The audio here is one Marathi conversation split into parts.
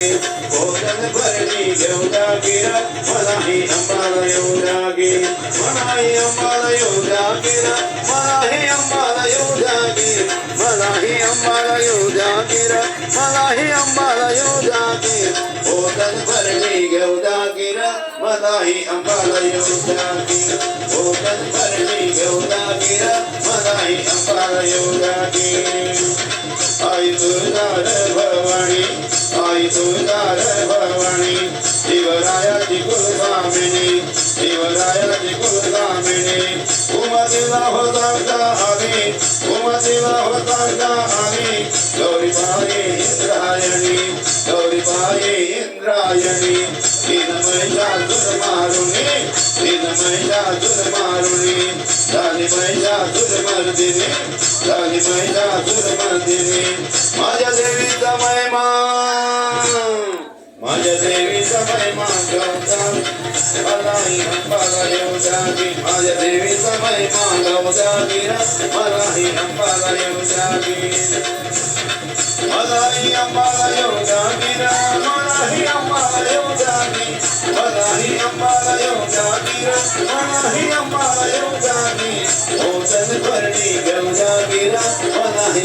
भोजन भरणी घेऊ दागिर मलाही अंबाला येऊ दागीर मलाही अंबाला येऊ दागीर मलाही अंबाला येऊ दागीर मलाही अंबाला येऊ दागीर मलाही अंबाला येऊ दागीर भोजन भरणी घेऊ दागीर मलाही अंबाला येऊ दागीर भोजन भरणी घेऊ दागीर मलाही अंबाला येऊ दागीर आई तुळजार भवानी आई तुळजार भवानी शिवरायाची कुलस्वामिनी शिवरायाची कुलस्वामिनी उमतीला होता का आम्ही उमतीला होता का आम्ही गौरी पाये इंद्रायणी गौरी पाये इंद्रायणी तीन महिषासुर मारुणी तीन महिला महिषासुर राणी झाली महिषासुर मर्दिनी राणी झाली महिषासुर मर्दिनी माझ्या देवीचा महिमा. माझ्या देवीचा महिमा गवता मलाही अंबाला येऊ जागी माझ्या देवीचा महिमा गवतागी मलाही अंबाला येऊ जागी मलाही अंबाला येऊ जागी मलाही अंबाला येऊ जागी मलाही अंबाला येऊ जागी मलाही अंबाला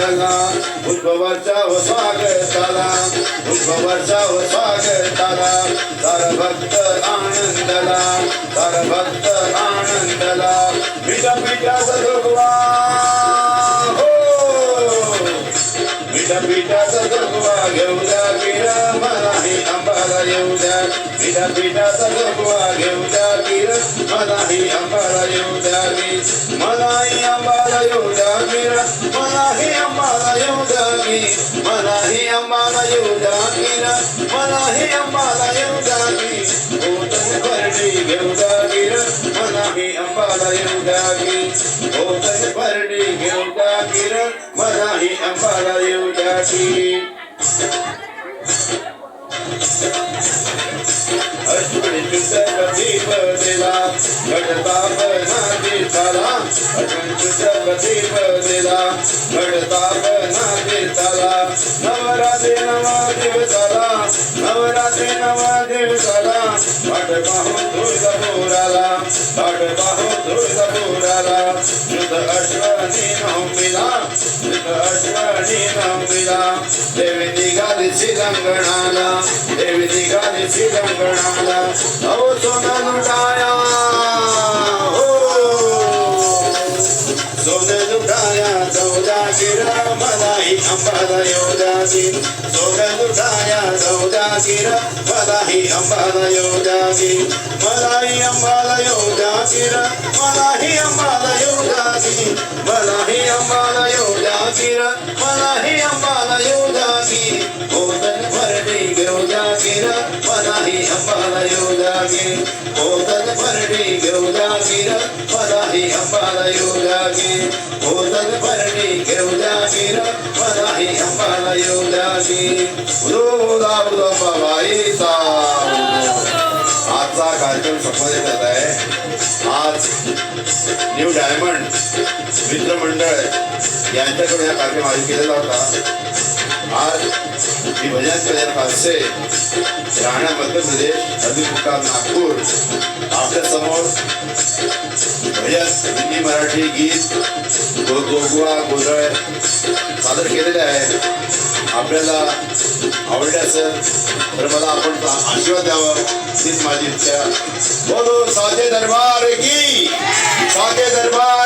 तो बीडला नाद गगडी तो बीडला उद्भवाच्या स्वागताला उद्भवाच्या स्वागताला. सार भक्त आनंदला. सार भक्त आनंदला. मिठा मिठाचा जोगवा हो. मिठा पिठाचा जोगवा घेऊ द्या किरा मलाही अंबाला येऊ द्या. मिठा पिठाचा जोगवा घेऊ द्या मलाही अंबाला येऊ द्या. की मलाही अंबाला येऊ द्या किर मलाही अंबाला येऊ द्या की. अंबाला येऊ द्या किर मलाही अंबाला येऊ द्या की. भोजन भरणी घेऊ द्या अंबाला येऊ द्या अंबाला दिला घटताप नादी झाला अश्विनी शुद्ध दीप दिला घटताप नादी झाला नवरात्री नवा देव दिवसाला नवरात्री नवा देव दिवसाला वाट पाहून तुळजापुराला वाट पाहून तुळजापुराला शुद्ध अश्वनी नवमीला शुद्ध अश्वनी नवमीला देवी निघाली शिलंगणाला देवी निघाली शिलंगणाला अहो सोना लुटाया चौदा किरा मलाही अंबाला येऊ द्यागी सोने लुटाया चौदा किरा मलाही अंबाला येऊ द्यागी मलाही अंबाला येऊ द्या किरा मलाही अंबाला येऊ द्यागी मलाही अंबाला येऊ द्या किरा मलाही अंबाला येऊ द्या मलाही अंबाला येऊ लागे भोजन भरणी घेऊ द्या मलाही अंबाला येऊ द्यागी भोजन द्या उदो बाबाईचा आजचा कार्यक्रम संपन्न येत आहे. आज न्यू डायमंड मित्रमंडळ यांच्याकडून हा कार्यक्रम आयोजित केलेला होता. आज मी भजन कल्याण फारसे राहण्या मध्य प्रदेश नदी नागपूर आपल्यासमोर भजन मराठी गीत गोगवा गोंधळ सादर केलेले आहे. आपल्याला आवडल्याचं तर मला आपण आशीर्वाद द्यावा. तीच माझी इच्छा. बोलो साधे दरबार की? साधे दरबार